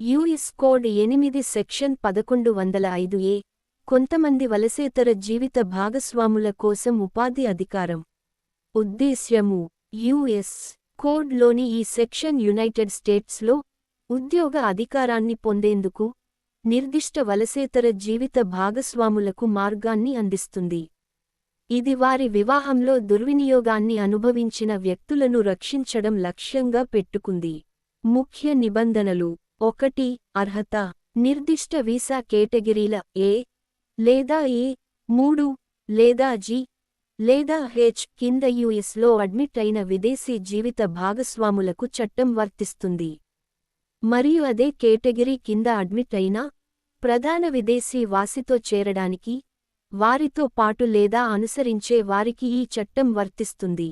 US code ఎనిమిది section పదకొండు వందల ఐదు ఏ కొంతమంది వలసేతర జీవిత భాగస్వాముల కోసం ఉపాధి అధికారం. ఉద్దేశ్యము యుఎస్ కోడ్లోని ఈ సెక్షన్ యునైటెడ్ స్టేట్స్లో ఉద్యోగ అధికారాన్ని పొందేందుకు నిర్దిష్ట వలసేతర జీవిత భాగస్వాములకు మార్గాన్ని అందిస్తుంది. ఇది వారి వివాహంలో దుర్వినియోగాన్ని అనుభవించిన వ్యక్తులను రక్షించడం లక్ష్యంగా పెట్టుకుంది. ముఖ్య నిబంధనలు ఒకటి అర్హత నిర్దిష్ట వీసా కేటగిరీల ఏ లేదా ఏ మూడు లేదా జి లేదా హెచ్ కింద యుఎస్లో అడ్మిట్ అయిన విదేశీ జీవిత భాగస్వాములకు చట్టం వర్తిస్తుంది. మరియు అదే కేటగిరీ కింద అడ్మిట్ అయిన ప్రధాన విదేశీ వాసితో చేరడానికి వారితో పాటు లేదా అనుసరించే వారికి ఈ చట్టం వర్తిస్తుంది.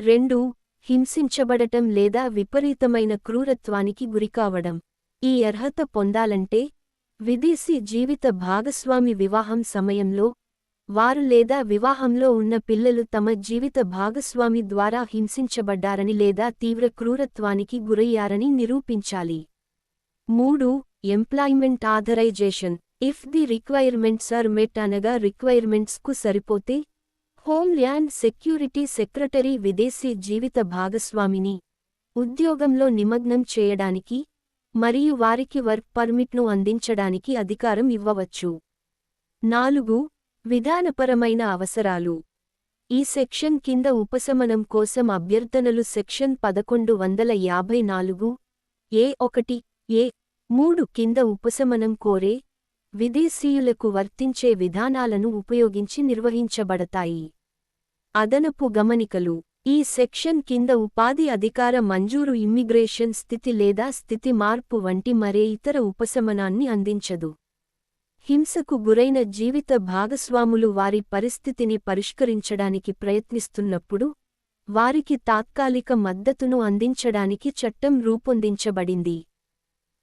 రెండు హింసించబడటం లేదా విపరీతమైన క్రూరత్వానికి గురికావడం. ఈ అర్హత పొందాలంటే విదేశీ జీవిత భాగస్వామి వివాహం సమయంలో వారు లేదా వివాహంలో ఉన్న పిల్లలు తమ జీవిత భాగస్వామి ద్వారా హింసించబడ్డారని లేదా తీవ్ర క్రూరత్వానికి గురయ్యారని నిరూపించాలి. మూడు employment authorisation if the requirements are met అనగా రిక్వైర్మెంట్స్కు సరిపోతే హోమ్ ల్యాండ్ సెక్యూరిటీ సెక్రటరీ విదేశీ జీవిత భాగస్వామిని ఉద్యోగంలో నిమగ్నం చేయడానికి మరియు వారికి వర్క్ పర్మిట్ను అందించడానికి అధికారం ఇవ్వవచ్చు. నాలుగు విధానపరమైన అవసరాలు. ఈ సెక్షన్ కింద ఉపశమనం కోసం అభ్యర్థనలు సెక్షన్ పదకొండు వందల యాభై నాలుగు ఏ ఒకటి ఏ మూడు కింద ఉపశమనం కోరే విదేశీయులకు వర్తించే విధానాలను ఉపయోగించి నిర్వహించబడతాయి. అదనపు గమనికలు. ఈ సెక్షన్ కింద ఉపాధి అధికార మంజూరు ఇమ్మిగ్రేషన్ స్థితి లేదా స్థితి మార్పు వంటి మరే ఇతర ఉపశమనాన్ని అందించదు. హింసకు గురైన జీవిత భాగస్వాములు వారి పరిస్థితిని పరిష్కరించడానికి ప్రయత్నిస్తున్నప్పుడు వారికి తాత్కాలిక మద్దతును అందించడానికి చట్టం రూపొందించబడింది.